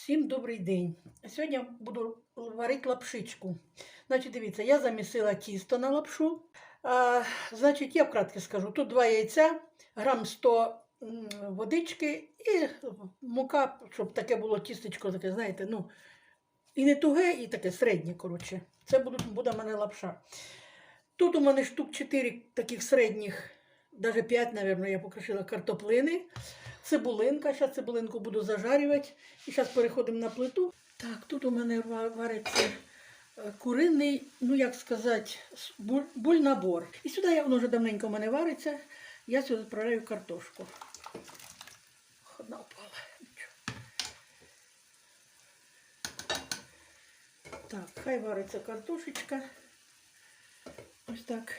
Всім добрий день. Сьогодні буду варити лапшичку. Значить, дивіться, я замісила тісто на лапшу. А, значить, я вкратки скажу: тут два яйця, грам 100 водички і мука, щоб таке було тістечко, таке, знаєте, ну, і не туге, і таке середнє, коротше. Це буде, буде в мене лапша. Тут у мене штук 4 таких середніх, навіть 5, мабуть, я покришила картоплини. Цибулинка, зараз цибулинку буду зажарювати. І зараз переходимо на плиту. Так, тут у мене вариться е, куриний, ну як сказати, бульнабор. І сюди воно вже давненько в мене вариться. Я сюди відправляю картошку. Одна. Нічого. Так, хай вариться картошечка. Ось так.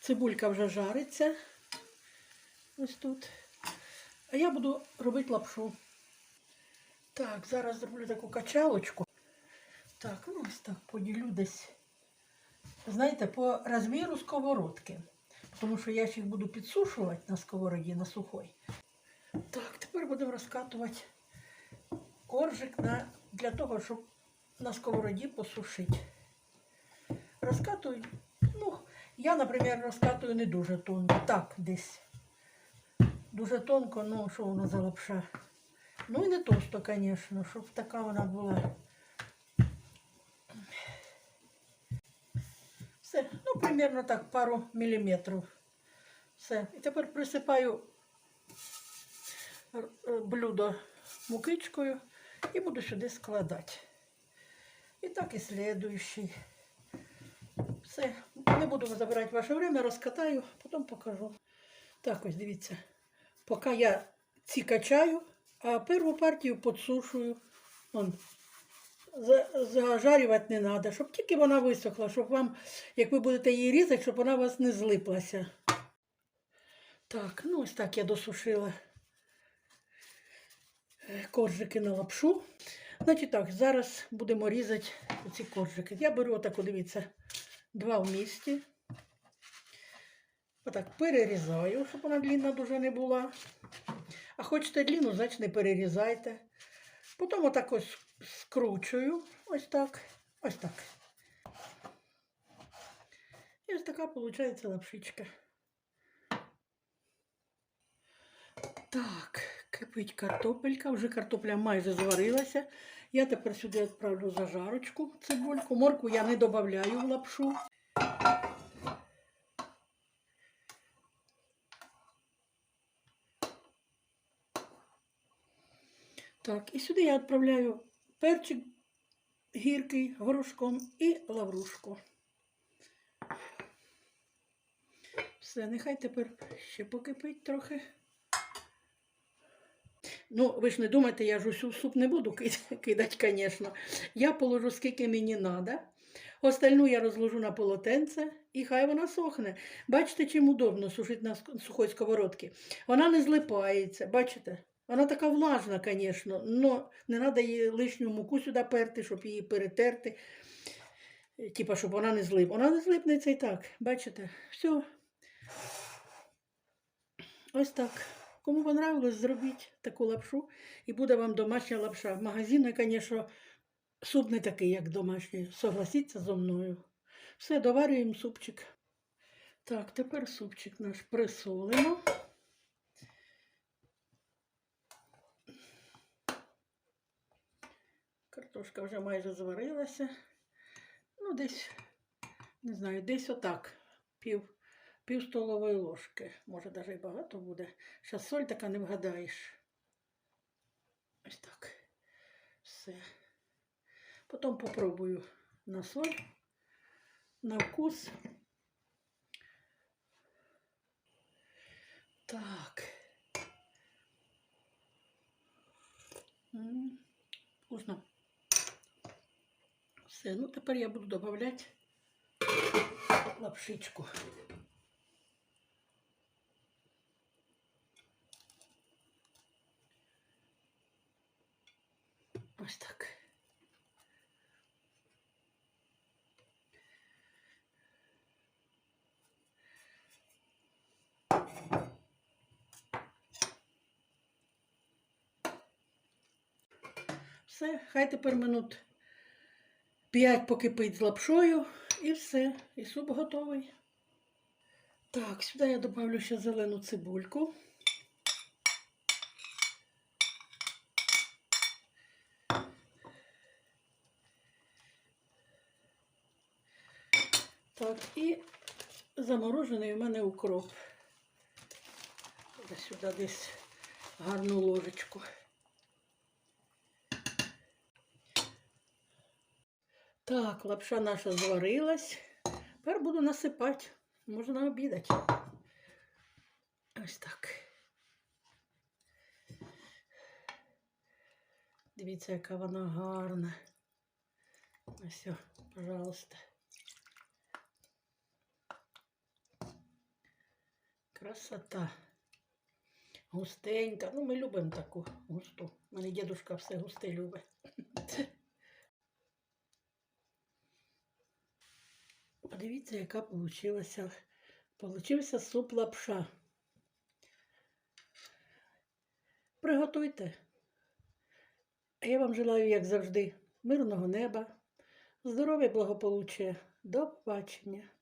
Цибулька вже жариться. Ось тут. А я буду робити лапшу. Так, зараз зроблю таку качалочку. Так, ну ось так поділю десь. Знаєте, по розміру сковородки. Тому що я ще їх буду підсушувати на сковороді, на сухой. Так, тепер будемо розкатувати коржик на, для того, щоб на сковороді посушити. Розкатую, ну, я, наприклад, розкатую не дуже тонко. Так, десь. Дуже тонко, ну що воно за лапша. Ну і не товсто, звісно, щоб така вона була. Все, ну, примерно так, пару міліметрів. Все. І тепер присипаю е, блюдо мукичкою і буду сюди складати. І так і слідуючий. Все, не буду забирати ваше время, розкатаю, потім покажу. Так, ось дивіться. Поки я ці качаю, а першу партію підсушую. Вон, зажарювати не треба, щоб тільки вона висохла, щоб вам, як ви будете її різати, щоб вона у вас не злиплася. Так, ну ось так я досушила е, коржики на лапшу. Значить так, зараз будемо різати ці коржики. Я беру отаку, дивіться, два в місті. Отак перерізаю, щоб вона длінна дуже не була. А хочете длінну, значить не перерізайте. Потім отак ось скручую. Ось так. Ось так. І ось така виходить лапшичка. Так, кипить картопелька. Вже картопля майже зварилася. Я тепер сюди відправлю зажарочку, цибульку. Морку я не додаю в лапшу. Так, і сюди я відправляю перчик гіркий горошком і лаврушку. Все, нехай тепер ще покипить трохи. Ну, ви ж не думайте, я ж усю суп не буду кидати, звісно. Я положу скільки мені треба. Остальну я розложу на полотенце і хай вона сохне. Бачите, чим удобно сушити на сухой сковородці. Вона не злипається, бачите? Вона така влажна, звісно, але не треба її лишню муку сюди перти, щоб її перетерти. Типа, щоб вона не злип. Вона не злипнеться і так. Бачите? Все. Ось так. Кому понравилось, зробіть таку лапшу і буде вам домашня лапша. В магазині, звісно, суп не такий, як домашній. Согласіться зо мною. Все, доварюємо супчик. Так, тепер супчик наш присолимо. Картошка вже майже зварилася. Ну, десь, не знаю, десь отак. Пів, пів столової ложки. Може, навіть і багато буде. Зараз соль така не вгадаєш. Ось так. Все. Потім попробую на соль, на вкус. Так. М, Вкусно. Все, ну тепер я буду додавати лапшичку. Ось так. Все, хай тепер минут 5 покипить з лапшою і все. І суп готовий. Так, сюди я добавлю ще зелену цибульку. Так, і заморожений у мене укроп. Сюди десь гарну ложечку. Так, лапша наша зварилась. Тепер буду насипати. Можна обідати. Ось так. Дивіться, яка вона гарна. Ось, пожалуйста. Красота. Густенька. Ну, ми любимо таку густу. У мене дідушка все густе любить. Подивіться, яка получилася. Получився суп лапша. Приготуйте. А я вам желаю, як завжди, мирного неба, здоров'я, благополуччя. До побачення.